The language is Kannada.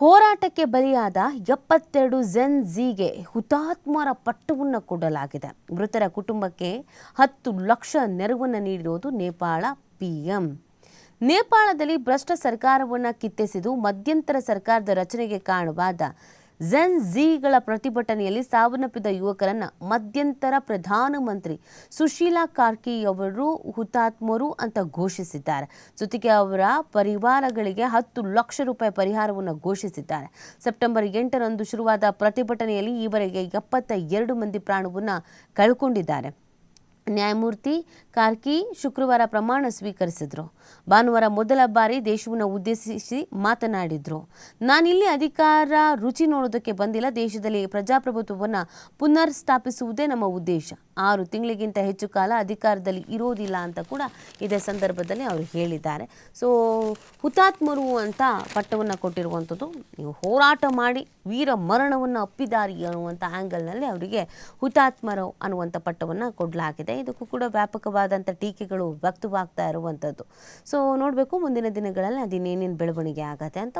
ಹೋರಾಟಕ್ಕೆ ಬಲಿಯಾದ ಎಪ್ಪತ್ತೆರಡು ಜೆನ್ ಝೀಗೆ ಹುತಾತ್ಮರ ಪಟ್ಟವನ್ನು ಕೊಡಲಾಗಿದೆ. ಮೃತರ ಕುಟುಂಬಕ್ಕೆ ಹತ್ತು ಲಕ್ಷ ನೆರವನ್ನು ನೀಡಿರುವುದು ನೇಪಾಳ ಪಿಎಂ. ನೇಪಾಳದಲ್ಲಿ ಭ್ರಷ್ಟ ಸರ್ಕಾರವನ್ನು ಕಿತ್ತೆಸೆದು ಮಧ್ಯಂತರ ಸರ್ಕಾರದ ರಚನೆಗೆ ಕಾರಣವಾದ ಝೆನ್ ಝೀಗಳ ಪ್ರತಿಭಟನೆಯಲ್ಲಿ ಸಾವನ್ನಪ್ಪಿದ ಯುವಕರನ್ನು ಮಧ್ಯಂತರ ಪ್ರಧಾನಮಂತ್ರಿ ಸುಶೀಲಾ ಕಾರ್ಕಿ ಅವರು ಹುತಾತ್ಮರು ಅಂತ ಘೋಷಿಸಿದ್ದಾರೆ. ಜೊತೆಗೆ ಅವರ ಪರಿವಾರಗಳಿಗೆ ಹತ್ತು ಲಕ್ಷ ರೂಪಾಯಿ ಪರಿಹಾರವನ್ನು ಘೋಷಿಸಿದ್ದಾರೆ. ಸೆಪ್ಟೆಂಬರ್ ಎಂಟರಂದು ಶುರುವಾದ ಪ್ರತಿಭಟನೆಯಲ್ಲಿ ಈವರೆಗೆ ಎಪ್ಪತ್ತ ಎರಡು ಮಂದಿ ಪ್ರಾಣವನ್ನು ಕಳ್ಕೊಂಡಿದ್ದಾರೆ. ನ್ಯಾಯಮೂರ್ತಿ ಕಾರ್ಕಿ ಶುಕ್ರವಾರ ಪ್ರಮಾಣ ಸ್ವೀಕರಿಸಿದ್ರು. ಭಾನುವಾರ ಮೊದಲ ಬಾರಿ ದೇಶವನ್ನು ಉದ್ದೇಶಿಸಿ ಮಾತನಾಡಿದ್ರು. ನಾನಿಲ್ಲಿ ಅಧಿಕಾರ ರುಚಿ ನೋಡೋದಕ್ಕೆ ಬಂದಿಲ್ಲ. ದೇಶದಲ್ಲಿ ಪ್ರಜಾಪ್ರಭುತ್ವವನ್ನು ಪುನರ್ ಸ್ಥಾಪಿಸುವುದೇ ನಮ್ಮ ಉದ್ದೇಶ. ಆರು ತಿಂಗಳಿಗಿಂತ ಹೆಚ್ಚು ಕಾಲ ಅಧಿಕಾರದಲ್ಲಿ ಇರೋದಿಲ್ಲ ಅಂತ ಕೂಡ ಇದೇ ಸಂದರ್ಭದಲ್ಲಿ ಅವರು ಹೇಳಿದ್ದಾರೆ. ಸೊ ಹುತಾತ್ಮರು ಅಂತ ಪಟ್ಟವನ್ನು ಕೊಟ್ಟಿರುವಂಥದ್ದು, ನೀವು ಹೋರಾಟ ಮಾಡಿ ವೀರ ಮರಣವನ್ನು ಅಪ್ಪಿದಾರಿ ಅನ್ನುವಂಥ ಆ್ಯಂಗಲ್ನಲ್ಲಿ ಅವರಿಗೆ ಹುತಾತ್ಮರು ಅನ್ನುವಂಥ ಪಟ್ಟವನ್ನು ಕೊಡಲಾಗಿದೆ. ಇದಕ್ಕೂ ಕೂಡ ವ್ಯಾಪಕವಾದಂಥ ಟೀಕೆಗಳು ವ್ಯಕ್ತವಾಗ್ತಾ ಇರುವಂಥದ್ದು ಸೊ ನೋಡಬೇಕು ಮುಂದಿನ ದಿನಗಳಲ್ಲಿ ಅದಿನ್ನೇನೇನು ಬೆಳವಣಿಗೆ ಆಗತ್ತೆ ಅಂತ